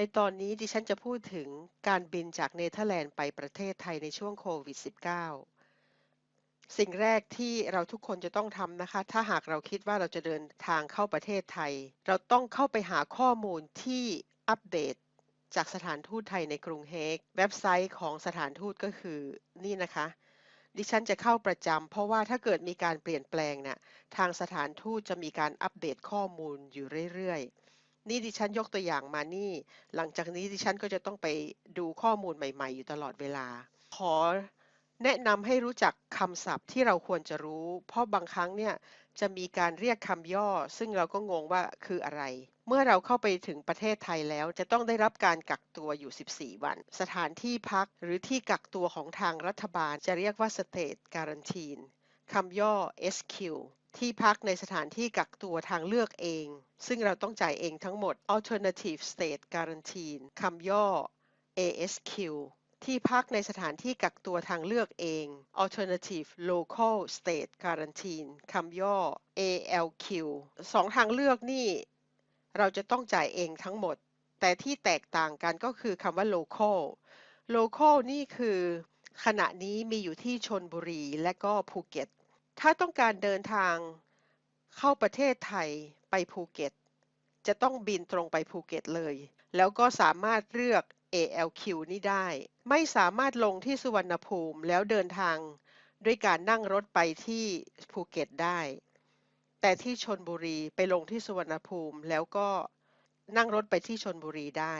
ในตอนนี้ดิฉันจะพูดถึงการบินจากเนเธอร์แลนด์ไปประเทศไทยในช่วงโควิด -19 สิ่งแรกที่เราทุกคนจะต้องทำนะคะ ถ้าหากเราคิดว่าเราจะเดินทางเข้าประเทศไทย เราต้องเข้าไปหาข้อมูลที่อัปเดตจากสถานทูตไทยในกรุงเฮก เว็บไซต์ของสถานทูตก็คือนี่นะคะ ดิฉันจะเข้าประจำเพราะว่าถ้าเกิดมีการเปลี่ยนแปลงเนี่ยทางสถานทูตจะมีการอัปเดตข้อมูลอยู่เรื่อยๆ นี่ดิฉันยกตัวอย่างมานี่ หลังจากนี้ดิฉันก็จะต้องไปดูข้อมูลใหม่ ๆ อยู่ตลอดเวลา ขอแนะนำให้รู้จักคำศัพท์ที่เราควรจะรู้ เพราะบางครั้งเนี่ยจะมีการเรียกคำย่อ ซึ่งเราก็งงว่าคืออะไร เมื่อเราเข้าไปถึงประเทศไทยแล้ว จะต้องได้รับการกักตัวอยู่ 14 วัน สถานที่พักหรือที่กักตัวของทางรัฐบาลจะเรียกว่า State Quarantine คำย่อ SQ ที่พักในสถานที่กักตัวทางเลือกเอง ซึ่งเราต้องจ่ายเองทั้งหมด Alternative State Quarantine คำย่อ ASQ ที่พักในสถานที่กักตัวทางเลือกเอง Alternative Local State Quarantine คำย่อ ALQ สองทางเลือกนี่ เราจะต้องจ่ายเองทั้งหมด แต่ที่แตกต่างกันก็คือคำว่า local local นี่คือ ขณะนี้มีอยู่ที่ชนบุรีและก็ภูเก็ต ถ้าต้องการเดินทางเข้าประเทศไทยไปภูเก็ต จะต้องบินตรงไปภูเก็ตเลย แล้วก็สามารถเลือก ALQ นี่ได้ ไม่สามารถลงที่สุวรรณภูมิแล้วเดินทางด้วยการนั่งรถไปที่ภูเก็ตได้ แต่ที่ชนบุรีไปลงที่สุวรรณภูมิแล้วก็นั่งรถไปที่ชนบุรีได้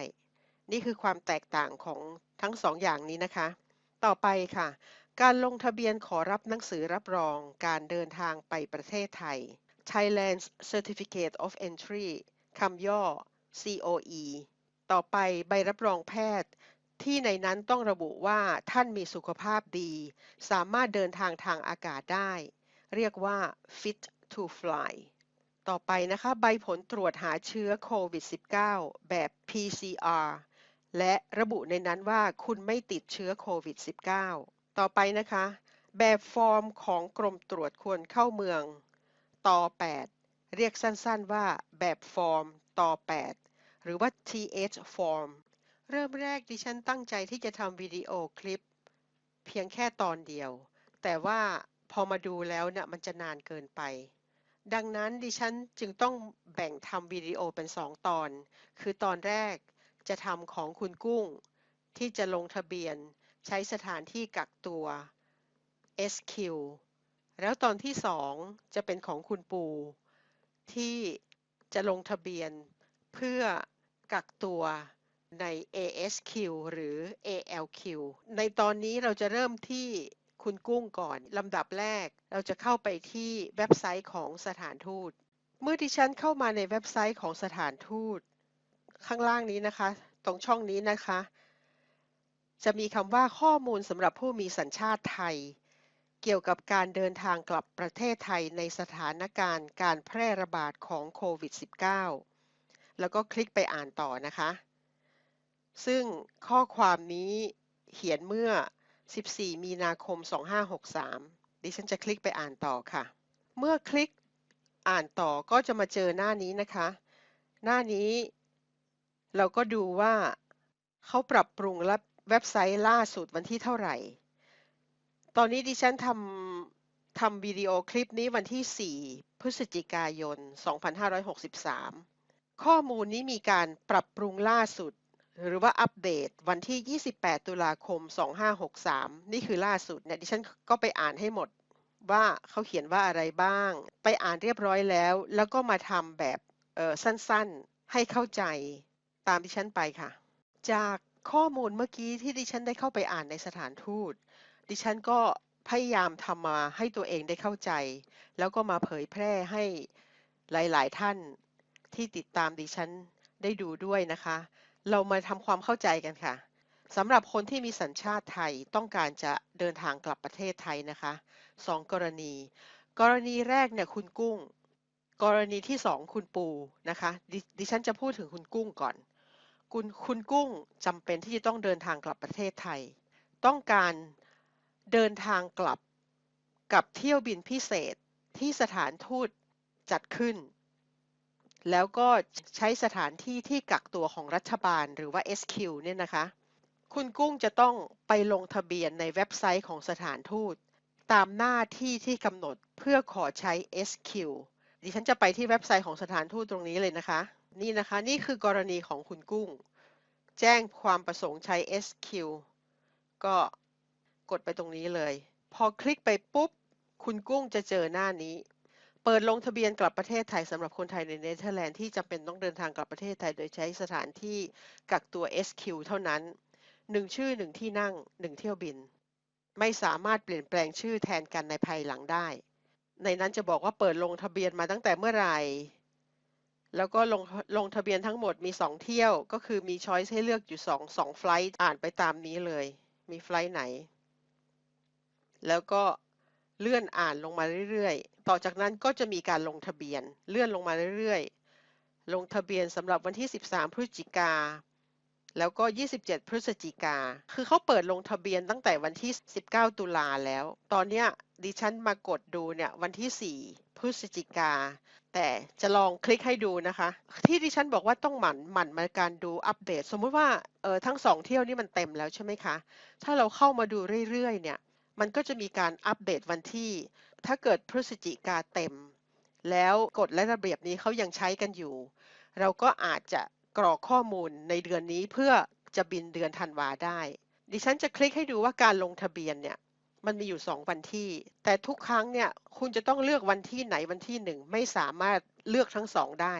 นี่คือความแตกต่างของทั้งสองอย่างนี้นะคะ ต่อไปค่ะ การลงทะเบียนขอรับหนังสือรับรองการเดินทางไปประเทศไทย Thailand's Certificate of Entry คำย่อ COE ต่อไปใบรับรองแพทย์ ที่ในนั้นต้องระบุว่าท่านมีสุขภาพดี สามารถเดินทางทางอากาศได้ เรียกว่า fit to fly ต่อไปนะคะ ใบผลตรวจหาเชื้อโควิด -19 แบบ PCR และระบุในนั้นว่าคุณไม่ติดเชื้อโควิด -19 ต่อไปนะคะ แบบฟอร์มของกรมตรวจคนเข้าเมือง ต่อ 8 เรียกสั้นๆว่าแบบฟอร์ม ต่อ 8 หรือว่า TH form เริ่มแรกดิฉันตั้งใจที่จะทำวิดีโอคลิป เพียงแค่ตอนเดียว แต่ว่าพอมาดูแล้วเนี่ยมันจะนานเกินไป ดังนั้นดิฉันจึงต้องแบ่งทำวิดีโอเป็นสองตอน คือตอนแรกจะทำของคุณกุ้ง ที่จะลงทะเบียน ใช้สถานที่กักตัว SQ แล้วตอนที่สองจะเป็นของคุณปูที่จะลงทะเบียนเพื่อกักตัวใน ASQ หรือ ALQ ในตอนนี้เราจะเริ่มที่คุณกุ้งก่อนลำดับแรก เราจะเข้าไปที่เว็บไซต์ของสถานทูต เมื่อดิฉันเข้ามาในเว็บไซต์ของสถานทูต ข้างล่างนี้นะคะ ตรงช่องนี้นะคะ จะมีคำว่าข้อมูลสำหรับผู้มีสัญชาติไทย เกี่ยวกับการเดินทางกลับประเทศไทยในสถานการณ์การแพร่ระบาดของโควิด -19 แล้วก็คลิกไปอ่านต่อนะคะ ซึ่งข้อความนี้เขียนเมื่อ 14 มีนาคม 2563 ดิฉันจะคลิกไปอ่านต่อค่ะ เมื่อคลิกอ่านต่อก็จะมาเจอหน้านี้นะคะ หน้านี้ เราก็ดูว่าเขาปรับปรุงและ เว็บไซต์ล่าสุดวันที่เท่าไหร่ ตอนนี้ดิฉันทำทำวิดีโอคลิปนี้วันที่ 4 พฤศจิกายน 2563 ข้อมูลนี้มีการปรับปรุงล่าสุด หรือว่าอัปเดตวันที่ 28 ตุลาคม 2563 นี่คือล่าสุดเนี่ยดิฉันก็ไปอ่านให้หมดว่าเขาเขียนว่าอะไรบ้าง ไปอ่านเรียบร้อยแล้ว แล้วก็มาทำแบบสั้นๆ ให้เข้าใจตามดิฉันไปค่ะ จาก ข้อมูลเมื่อกี้ที่ดิฉันได้เข้าไปอ่านในสถานทูต ดิฉันก็พยายามทำมาให้ตัวเองได้เข้าใจ แล้วก็มาเผยแพร่ให้หลาย ๆ ท่านที่ติดตามดิฉันได้ดูด้วยนะคะ เรามาทำความเข้าใจกันค่ะสำหรับคนที่มีสัญชาติไทยต้องการจะเดินทางกลับประเทศไทยนะคะสองกรณี กรณีแรกเนี่ยคุณกุ้ง กรณีที่สองคุณปูนะคะดดิฉันจะพูดถึงคุณกุ้งก่อน คุณคุณกุ้งจำเป็นที่จะต้องเดินทางกลับประเทศไทย ต้องการเดินทางกลับกับเที่ยวบินพิเศษที่สถานทูตจัดขึ้น แล้วก็ใช้สถานที่ที่กักตัวของรัฐบาลหรือว่า SQ เนี่ยนะคะ คุณกุ้งจะต้องไปลงทะเบียนในเว็บไซต์ของสถานทูต ตามหน้าที่ที่กำหนดเพื่อขอใช้ SQ ดิฉันจะไปที่เว็บไซต์ของสถานทูตตรงนี้เลยนะคะ นี่นะคะ นี่คือกรณีของคุณกุ้ง แจ้งความประสงค์ใช้ SQ ก็กดไปตรงนี้เลย พอคลิกไปปุ๊บ คุณกุ้งจะเจอหน้านี้ เปิดลงทะเบียนกลับประเทศไทยสำหรับคนไทยในเนเธอร์แลนด์ที่จำเป็นต้องเดินทางกลับประเทศไทยโดยใช้สถานที่กักตัว SQ เท่านั้น 1 ชื่อ 1 ที่นั่ง 1 เที่ยวบิน ไม่สามารถเปลี่ยนแปลงชื่อแทนกันในภายหลังได้ ในนั้นจะบอกว่าเปิดลงทะเบียนมาตั้งแต่เมื่อไหร่ แล้วก็ลงลงทะเบียนทั้งหมดมี 2 เที่ยว ก็คือมีช้อยส์ให้เลือกอยู่2 2ไฟล์อ่านไปตามนี้เลย มีไฟล์ไหน แล้วก็เลื่อนอ่านลงมาเรื่อยๆ ต่อจากนั้นก็จะมีการลงทะเบียน เลื่อนลงมาเรื่อยๆ ลงทะเบียนสำหรับวันที่ 13 พฤศจิกา แล้วก็ 27 พฤศจิกา คือเขาเปิดลงทะเบียนตั้งแต่วันที่ 19 ตุลาแล้ว ตอนเนี้ยดิฉันมากดดูเนี่ยวันที่ 4 พฤศจิกา แต่จะลองคลิกให้ดูนะคะ ที่ดิฉันบอกว่าต้องหมั่นหมั่นมาการดูอัปเดต สมมุติว่าเออทั้งสองเที่ยวนี่มันเต็มแล้วใช่ไหมคะ ถ้าเราเข้ามาดูเรื่อยๆ เนี่ย มันก็จะมีการอัปเดตวันที่ ถ้าเกิดพฤศจิกาเต็ม แล้วกฎและระเบียบนี้เขายังใช้กันอยู่ เราก็อาจจะ กรอกข้อมูลในเดือนนี้เพื่อจะบินเดือนธันวาได้ ดิฉันจะคลิกให้ดูว่าการลงทะเบียนเนี่ยมันมีอยู่ 2 วันที่ แต่ทุกครั้งเนี่ยคุณจะต้องเลือกวันที่ไหนวันที่หนึ่งไม่สามารถเลือกทั้งสองได้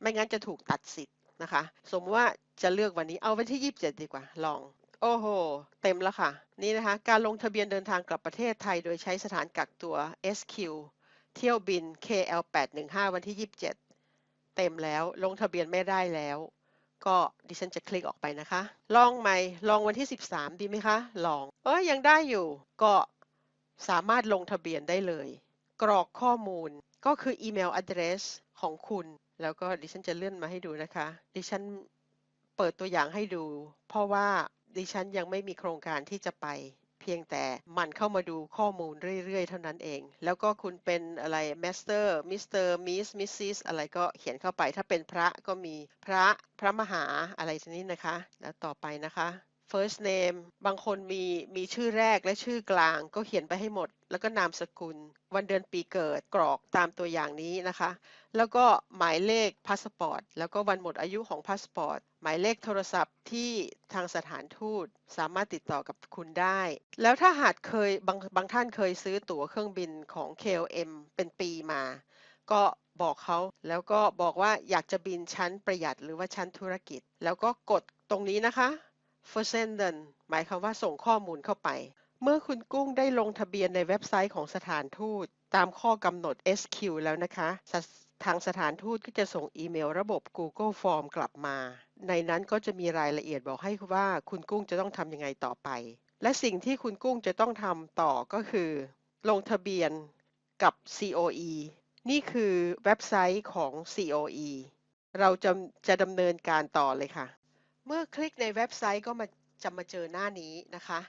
ไม่งั้นจะถูกตัดสิทธิ์นะคะ สมมติว่าจะเลือกวันนี้เอาวันที่ 27 ดีกว่าลอง โอ้โห เต็มแล้วค่ะ นี่นะคะ การลงทะเบียนเดินทางกลับประเทศไทย โดยใช้สถานกักตัว SQ เที่ยวบิน KL 815 วันที่ 27 เต็มแล้ว ลงทะเบียนไม่ได้แล้ว ก็ดิฉันจะคลิกออกไปนะคะ ลองไหมลองวันที่ 13 ดีไหมคะ ลอง เอ้ยยังได้อยู่ ก็สามารถลงทะเบียนได้เลย กรอกข้อมูลก็คืออีเมล address ของคุณ แล้วก็ดิฉันจะเลื่อนมาให้ดูนะคะ ดิฉันเปิดตัวอย่างให้ดู เพราะว่าดิฉันยังไม่มีโครงการที่จะไป เพียงแต่มันเข้ามาดูข้อมูลเรื่อย ๆ เท่านั้นเอง แล้วก็คุณเป็นอะไรมสเตอร์มิสเตอร์มิสมิสซิสอะไรก็เขียนเข้าไป ถ้าเป็นพระก็มีพระพระมหาอะไรชนิดนะคะ แล้วต่อไปนะคะ first name บางคนมีมีชื่อแรกและชื่อกลางก็เขียนไปให้หมด แล้วก็นามสกุล วันเดือนปีเกิดกรอกตามตัวอย่างนี้นะคะ แล้วก็หมายเลขพาสปอร์ตแล้วก็วันหมดอายุของพาสปอร์ตหมายเลขโทรศัพท์ที่ทางสถานทูตสามารถติดต่อกับคุณได้ แล้วถ้าหากเคยบางบางท่านเคยซื้อตั๋วเครื่องบินของ KLM เป็นปีมา ก็บอกเขาแล้วก็บอกว่าอยากจะบินชั้นประหยัดหรือว่าชั้นธุรกิจ แล้วก็กดตรงนี้นะคะ f o r s e n d e n หมายความว่าส่งข้อมูลเข้าไป เมื่อคุณกุ้งได้ลงทะเบียนในเว็บไซต์ของสถานทูต ตามข้อกำหนด SQ แล้วนะคะทางสถานทูตก็จะส่งอีเมลระบบ Google Form กลับมา ในนั้นก็จะมีรายละเอียดบอกให้ว่าคุณกุ้งจะต้องทำยังไงต่อไป และสิ่งที่คุณกุ้งจะต้องทำต่อก็คือ ลงทะเบียนกับ COE นี่คือเว็บไซต์ของ COE เราจะจะดำเนินการต่อเลยค่ะ เมื่อคลิกในเว็บไซต์ก็มาจะมาเจอหน้านี้นะคะ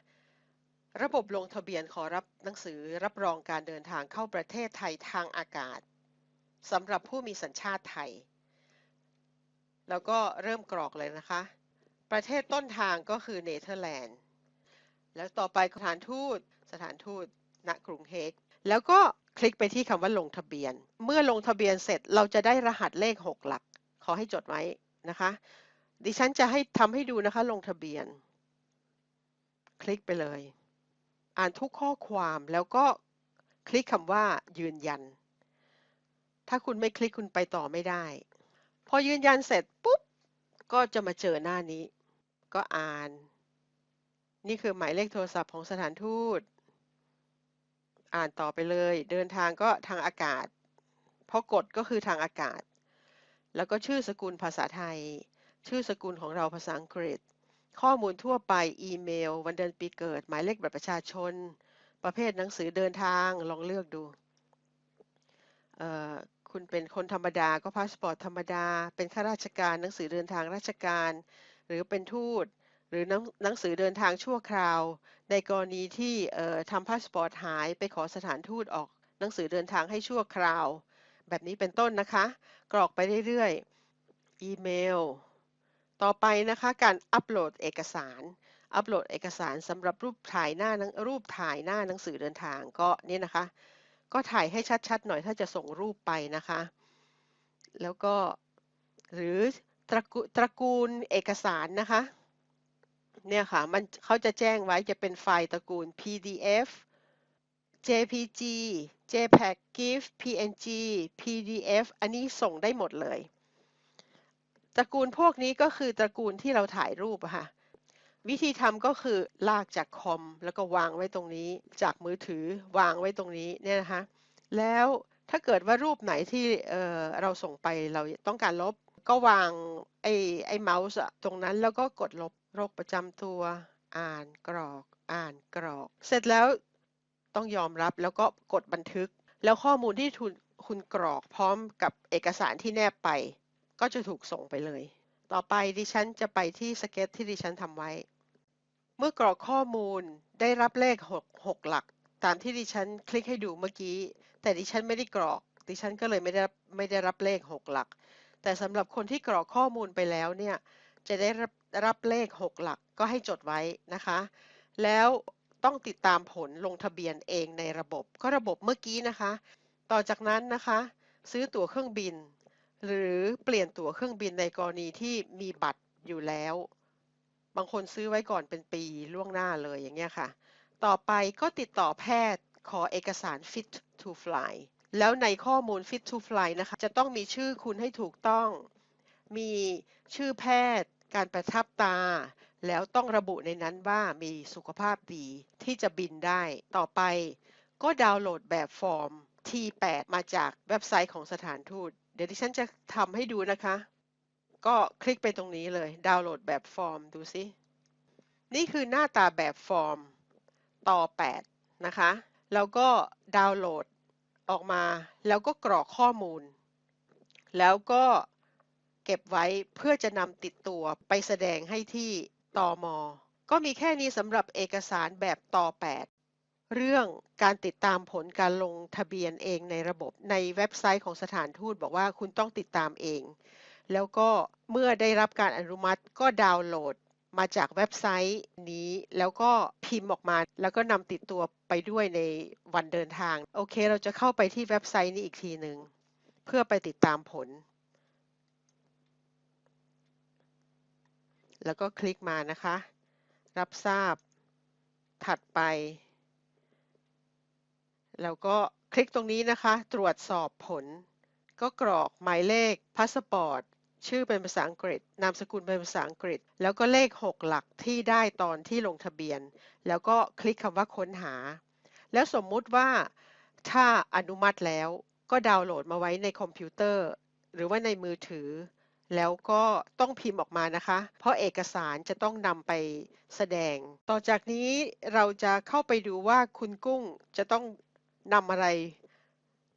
ระบบลงทะเบียนขอรับหนังสือรับรองการเดินทางเข้าประเทศไทยทางอากาศสำหรับผู้มีสัญชาติไทย แล้วก็เริ่มกรอกเลยนะคะ ประเทศต้นทางก็คือเนเธอร์แลนด์ แล้วต่อไปสถานทูตสถานทูตณกรุงเฮก แล้วก็คลิกไปที่คำว่าลงทะเบียน เมื่อลงทะเบียนเสร็จเราจะได้รหัสเลข 6 หลัก ขอให้จดไว้นะคะ ดิฉันจะให้ทำให้ดูนะคะ ลงทะเบียน คลิกไปเลย อ่านทุกข้อความแล้วก็คลิกคำว่า ยืนยัน ถ้าคุณไม่คลิกคุณไปต่อไม่ได้ พอยืนยันเสร็จปุ๊บ ก็จะมาเจอหน้านี้ ก็อ่าน นี่คือหมายเลขโทรศัพท์ของสถานทูต อ่านต่อไปเลย เดินทางก็ทางอากาศ เพราะกดก็คือทางอากาศ แล้วก็ชื่อสกุลภาษาไทย ชื่อสกุลของเราภาษาอังกฤษ ข้อมูลทั่วไป อีเมล วันเดือนปีเกิด หมายเลขบัตรประชาชน ประเภทหนังสือเดินทาง ลองเลือกดู คุณเป็นคนธรรมดาก็พาสปอร์ตธรรมดา เป็นข้าราชการหนังสือเดินทางราชการ หรือเป็นทูต หรือหนังสือเดินทางชั่วคราว ในกรณีที่ทำพาสปอร์ตหายไปขอสถานทูตออกหนังสือเดินทางให้ชั่วคราว แบบนี้เป็นต้นนะคะ กรอกไปเรื่อยๆ อีเมล ต่อไปนะคะการอัปโหลดเอกสาร อัปโหลดเอกสารสำหรับรูปถ่ายหน้ารูปถ่ายหน้าหนังสือเดินทางก็เนี่ยนะคะ ก็ถ่ายให้ชัดๆหน่อยถ้าจะส่งรูปไปนะคะ แล้วก็หรือตระกูตระกูลเอกสารนะคะเนี่ยค่ะมันเขาจะแจ้งไว้จะเป็นไฟล์ตระกูล PDF JPG JPEG GIF PNG PDF อันนี้ส่งได้หมดเลย ตระกูลพวกนี้ก็คือตระกูลที่เราถ่ายรูปอะค่ะ วิธีทำก็คือลากจากคอมแล้วก็วางไว้ตรงนี้ จากมือถือวางไว้ตรงนี้เนี่ยนะคะ แล้วถ้าเกิดว่ารูปไหนที่เเราส่งไปเราต้องการลบ ก็วางไอ้ไอ้เมาส์ตรงนั้นแล้วก็กดลบโรคประจำตัว อ่านกรอก อ่านกรอก เสร็จแล้วต้องยอมรับแล้วก็กดบันทึก แล้วข้อมูลที่คุณกรอกพร้อมกับเอกสารที่แนบไป ก็จะถูกส่งไปเลย ต่อไปดิฉันจะไปที่สเก็ตที่ดิฉันทำไว้ เมื่อกรอกข้อมูลได้รับเลข 6 6 หลัก ตามที่ดิฉันคลิกให้ดูเมื่อกี้ แต่ดิฉันไม่ได้กรอก ดิฉันก็เลยไม่ได้รับไม่ได้รับเลข 6 หลัก แต่สำหรับคนที่กรอกข้อมูลไปแล้วเนี่ยจะได้รับรับเลข 6 หลักก็ให้จดไว้นะคะ แล้วต้องติดตามผลลงทะเบียนเองในระบบ ก็ระบบเมื่อกี้นะคะ ต่อจากนั้นนะคะ ซื้อตั๋วเครื่องบิน หรือเปลี่ยนตั๋วเครื่องบินในกรณีที่มีบัตรอยู่แล้ว บางคนซื้อไว้ก่อนเป็นปีล่วงหน้าเลยอย่างเงี้ยค่ะ ต่อไปก็ติดต่อแพทย์ขอเอกสาร fit to fly แล้วในข้อมูล fit to fly นะคะ จะต้องมีชื่อคุณให้ถูกต้อง มีชื่อแพทย์ การประทับตา แล้วต้องระบุในนั้นว่ามีสุขภาพดีที่จะบินได้ ต่อไปก็ดาวน์โหลดแบบฟอร์ม T8 มาจากเว็บไซต์ของสถานทูต เดี๋ยวดิฉันจะทำให้ดูนะคะ ก็คลิกไปตรงนี้เลย ดาวน์โหลดแบบฟอร์มดูสิ นี่คือหน้าตาแบบฟอร์มต่อ 8 นะคะ แล้วก็ดาวน์โหลดออกมา แล้วก็กรอกข้อมูล แล้วก็เก็บไว้เพื่อจะนำติดตัวไปแสดงให้ที่ตอมอก็มีแค่นี้สำหรับเอกสารแบบต่อ8 เรื่องการติดตามผลการลงทะเบียนเองในระบบในเว็บไซต์ของสถานทูตบอกว่าคุณต้องติดตามเอง แล้วก็เมื่อได้รับการอนุมัติก็ดาวน์โหลดมาจากเว็บไซต์นี้ แล้วก็พิมพ์ออกมา แล้วก็นำติดตัวไปด้วยในวันเดินทาง โอเค เราจะเข้าไปที่เว็บไซต์นี้อีกทีหนึ่งเพื่อไปติดตามผล แล้วก็คลิกมานะคะ รับทราบถัดไป แล้วก็คลิกตรงนี้นะคะ ตรวจสอบผล ก็กรอกหมายเลขพาสปอร์ตชื่อเป็นภาษาอังกฤษ นามสกุลเป็นภาษาอังกฤษ แล้วก็เลข 6 หลักที่ได้ตอนที่ลงทะเบียน แล้วก็คลิกคำว่าค้นหา แล้วสมมุติว่าถ้าอนุมัติแล้วก็ดาวน์โหลดมาไว้ในคอมพิวเตอร์ หรือว่าในมือถือ แล้วก็ต้องพิมพ์ออกมานะคะ เพราะเอกสารจะต้องนำไปแสดง ต่อจากนี้เราจะเข้าไปดูว่าคุณกุ้งจะต้อง นำอะไร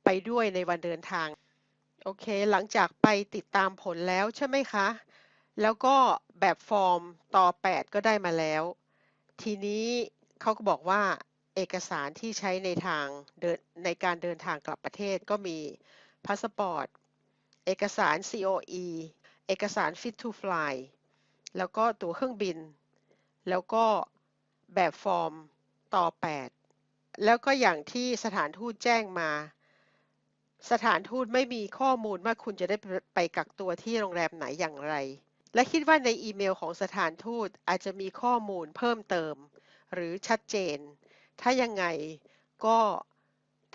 ไปด้วยในวันเดินทาง โอเค หลังจากไปติดตามผลแล้วใช่ไหมคะ แล้วก็แบบฟอร์มต่อ 8 ก็ได้มาแล้ว ทีนี้เขาก็บอกว่าเอกสารที่ใช้ในทางเดินในการเดินทางกลับประเทศก็มีพาสปอร์ต เอกสาร COE เอกสาร Fit to Fly แล้วก็ตั๋วเครื่องบิน แล้วก็แบบฟอร์มต่อ 8 แล้วก็อย่างที่สถานทูตแจ้งมา สถานทูตไม่มีข้อมูลว่าคุณจะได้ไปกักตัวที่โรงแรมไหนอย่างไร และคิดว่าในอีเมลของสถานทูตอาจจะมีข้อมูลเพิ่มเติม หรือชัดเจน ถ้ายังไงก็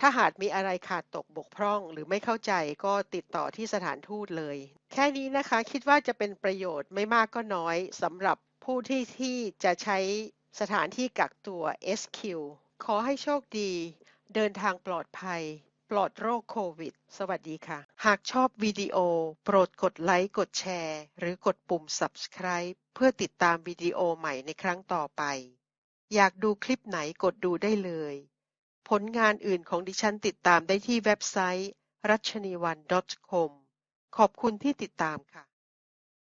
ถ้าหากมีอะไรขาดตกบกพร่อง หรือไม่เข้าใจก็ติดต่อที่สถานทูตเลย แค่นี้นะคะคิดว่าจะเป็นประโยชน์ไม่มากก็น้อยสำหรับผู้ที่ที่จะใช้สถานที่กักตัว SQ ขอให้โชคดี เดินทางปลอดภัย ปลอดโรคโควิด สวัสดีค่ะ หากชอบวิดีโอ โปรดกดไลค์ กดแชร์ หรือกดปุ่ม subscribe เพื่อติดตามวิดีโอใหม่ในครั้งต่อไป อยากดูคลิปไหนกดดูได้เลย ผลงานอื่นของดิฉันติดตามได้ที่เว็บไซต์รัชนีวัน .com ขอบคุณที่ติดตามค่ะ